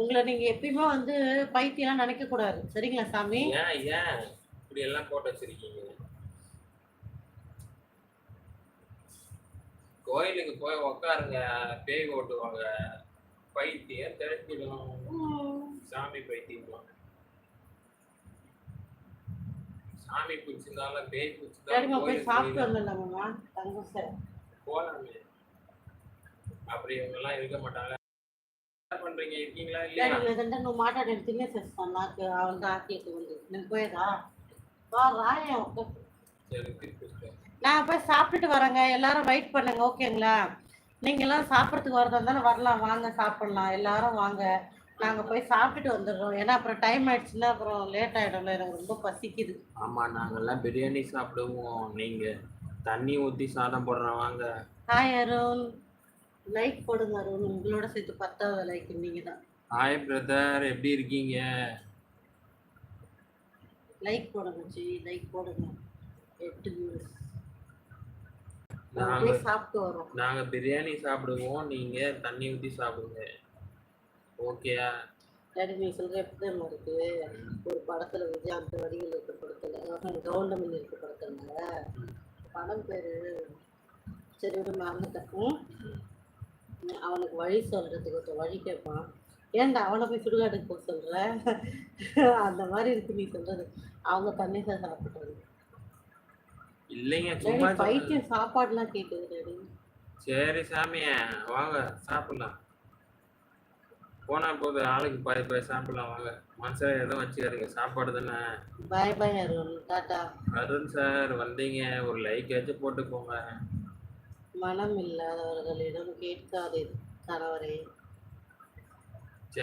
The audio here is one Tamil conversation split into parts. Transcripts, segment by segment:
உங்களை நீங்க எப்பயுமே வந்து பைத்தியம்லாம் நினைக்க கூடாது. சரிங்களா சாமி? ஏன் ஏன் இப்படி எல்லாம் போட்டு வச்சிருக்கீங்க? கோயிலுக்கு போய் உக்காருங்க பேய் ஓட்டுவாங்க பைத்தியம் திரட்டிடும் சாமி பைத்தியம் சாமி பிடிச்சிருந்தாலும் பேய் பிடிச்சிருந்தாலும் போய் சாப்பிட்டு சார். போலாமே. அப்படி இவங்க எல்லாம் இருக்க மாட்டாங்க. பண்றீங்க இருக்கீங்களா இல்லையா సరే లేదంటే నువ్వు మాట్లాడేది తినేసేస్తాను నాకు అవంతా ఆకేసి ఉంది నేను పోయేదా வா ராயா உட்காரு. சரி திருப்பி சொல்லு. நான் போய் சாப்பிட்டுட்டு வரேங்க எல்லாரும் வெயிட் பண்ணுங்க ஓகேங்களா நீங்க எல்லாம் சாப்பிட்றதுக்கு வரதா இருந்தாலும் வரலாம் வாங்க சாப்பிடலாம் எல்லாரும் வாங்க நாங்க போய் சாப்பிட்டுட்டு வந்துடுறோம் ஏன்னா அப்புறம் டைம் ஆயிடுச்சுன்னா அப்புறம் லேட் ஆயிடும்ல எனக்கு ரொம்ப பசிக்குது ஆமா நாங்கெல்லாம் பிரியாணி சாப்பிடுவோம் நீங்க தண்ணி ஊத்தி சாதம் போடுறோம் வாங்க ஹாய் அருண் லைக் போடுங்க அருண் உங்களோட சேர்த்து பத்தாவது லைக் நீங்க தான் ஹாய் பிரதர் எப்படி இருக்கீங்க? லைக் போடுங்க ஜி லைக் போடுங்க. எட்டு views. நாங்க சாப்பிட்டு வரோம். நாங்க பிரியாணி சாப்பிடுவோம். நீங்க தண்ணி ஊத்தி சாப்பிடுங்க. ஓகேயா டாடி நீ சொல்ற எப்படி இருக்கு? ஒரு படத்துல விஜயாந்த் வடிவில் இருக்க படத்துல. கவுண்டமணி இருக்க படத்துல. படம் பேரு சரி விட மறந்துட்டேன். ம்? அவனுக்கு வழி சொல்றதுக்கு ஒருத்தன் வழி கேட்பான். ஏன்டா அவனை போய் சுடுகாட்டுக்கு போக சொல்ற? அந்த மாதிரி இருக்கு நீ சொல்றது. அவங்க தண்ணி தான் சாப்பிட்டாங்க இல்லைங்க டாடி சும்மா. பைத்தியம் சாப்பாடுலாம் கேட்குது டாடி சரி சாமி வாங்க சாப்பிடலாம். போனா போது ஆளுக்கு பாதி பாதி சாப்பிடலாம் வாங்க. மனசுல எதுவும் வச்சுக்காதீங்க சாப்பாடு தானே. Bye bye Arun tata Arun sir வந்தீங்க. ஒரு லைக் வச்சு போட்டு போங்க மனம் இல்லாதவர்களிடம் கேட்காதே கணவரே.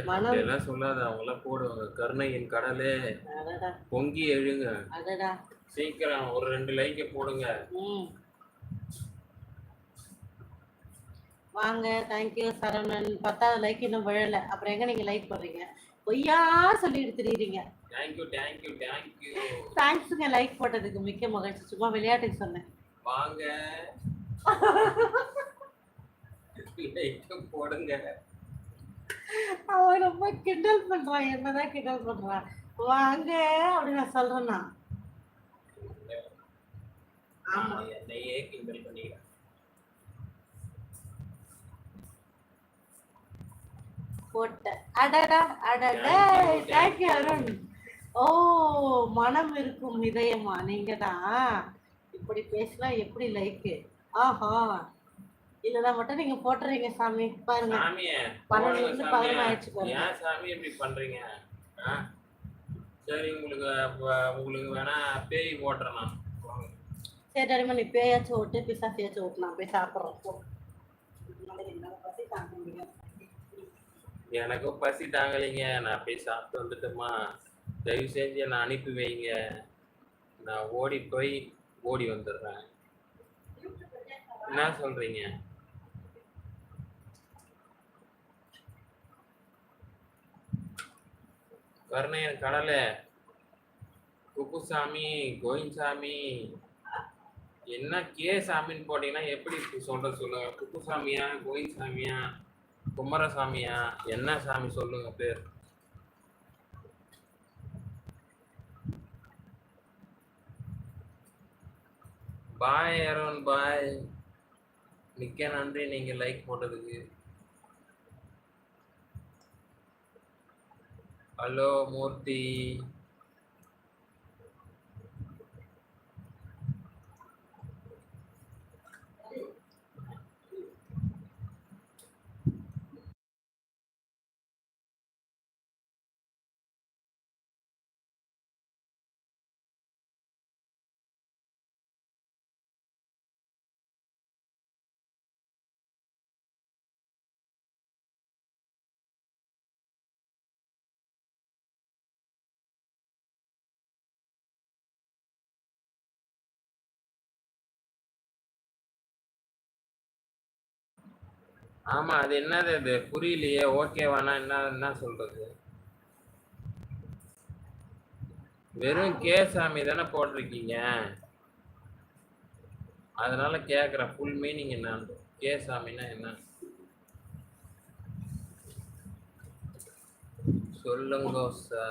மனம். அப்படியெல்லாம் சொல்லாத அவங்களாம் போடுவாங்க. கருணையின் கடலே பொங்கி எழுங்க. சீக்கிரம் ஒரு ரெண்டு லைக்கை போடுங்க. வாங்க தேங்க்யூ சரவணன். பத்தாவது லைக் இன்னும் விழல. அப்புறம் எங்க நீங்க லைக் பண்றீங்க பொய்யா சொல்லிட்டு திரியுறீங்க. Thank you thank you thank you தேங்க்ஸுங்க லைக் போட்டதுக்கு மிக்க மகிழ்ச்சி. சும்மா விளையாட்டுக்கு சொன்னேன். வாங்க. போடுங்க. அவன் ரொம்ப கிண்டல் பண்றான் என்னதான் கிண்டல் பண்றான் வாங்க அப்படின்னு நான் சொல்றேன்னா. ஆமா. நான் என்னையே கிண்டல் பண்ணிக்கிறேன். போட்டேன் அடடா அடடா. Thank you, thank you Arun. ஓ மனம் இருக்கும் இதயமா. நீங்க தான் இப்படி பேசினா எப்படி லைக்கு ஆஹா. இல்லைன்னா மட்டும் நீங்க போட்டுறீங்க சாமி. பாருங்க. சாமியே போடுங்க இருந்து. பதினொன்று ஆயிடுச்சு பாருங்க. ஏன் சாமி இப்படி பண்றீங்க? ஆ? சரி உங்களுக்கு அப்ப உங்களுக்கு வேணா பேய் போட்டுறலாம் வாங்க. சரி அடிமா நீ பேயாச்சும் ஓட்டு பிசாசியாச்சும் ஓட்டு. நான் போய் சாப்பிட்றோம். எனக்கும் பசி தாங்கலைங்க. நான் போய் சாப்பிட்டு வந்துட்டோமா தயவு செஞ்சு என்னை அனுப்பி வைங்க. நான் ஓடி போய் ஓடி வந்துடுறேன். என்ன சொல்றீங்க? கருணையர் கடலை குப்புசாமி கோயின்சாமி என்ன கே சாமின்னு போட்டீங்கன்னா எப்படி சொல்ற சொல்லுங்க. குப்புசாமியா கோயின்சாமியா குமரசாமியா என்ன சாமி சொல்லுங்க பேர் பாய் அருண் பாய் மிக்க நன்றி. நீங்க லைக் போட்டதுக்கு. ஹலோ மூர்த்தி. ஆமா அது என்னது அது புரியலையே. ஓகேவானா என்ன என்ன சொல்றது? வெறும் கே சாமி தானே போட்டிருக்கீங்க. அதனால கேக்குற ஃபுல் மீனிங் என்ன கே சாமின்னா என்ன? சொல்லுங்க சார்